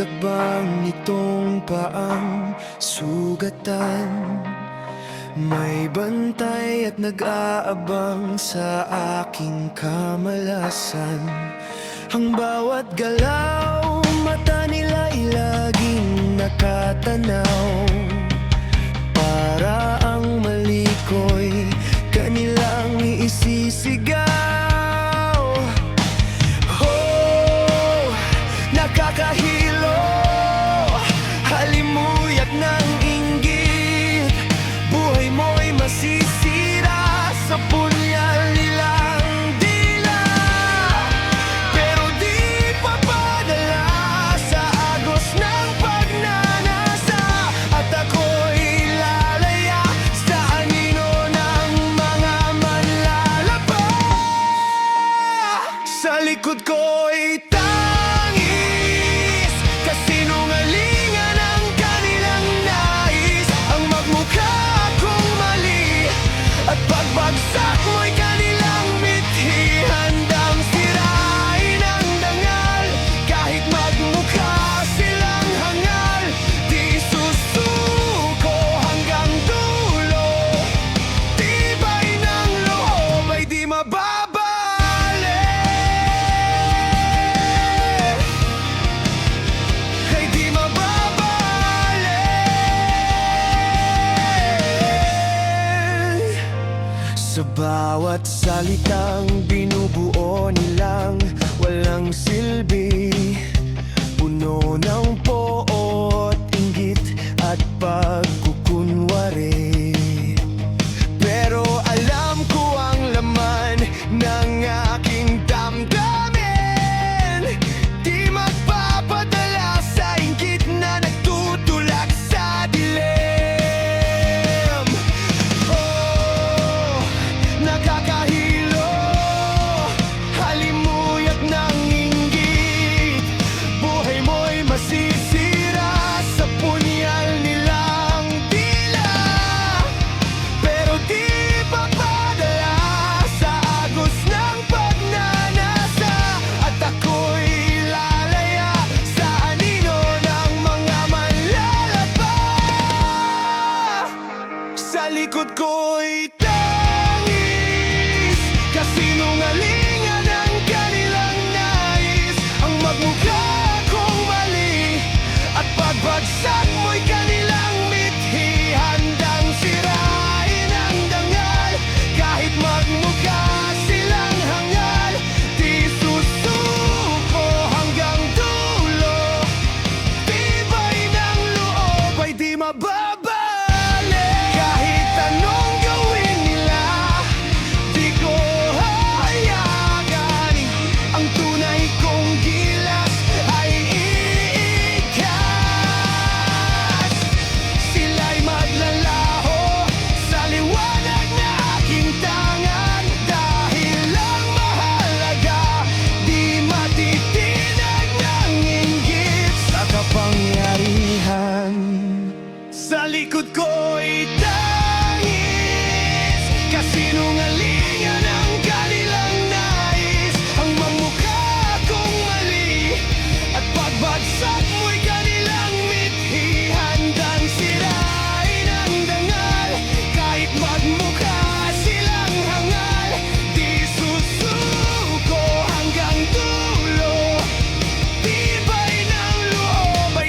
Tagakbang nitong paang sugatan. May bantay at nag-aabang sa aking kamalasan. Ang bawat galaw, mata nila ilaging nakatanaw. could go Bawat salitang binubuo nilang walang silbi. Puno ng po could go eat ako'y tangis Kasinungalingan ang kanilang nais Ang mamukha kong mali At pagbagsak mo'y kanilang mithi Handang sirain ang dangal. Kahit magmukha silang hangal Di susuko hanggang dulo. Tibay ng loob ay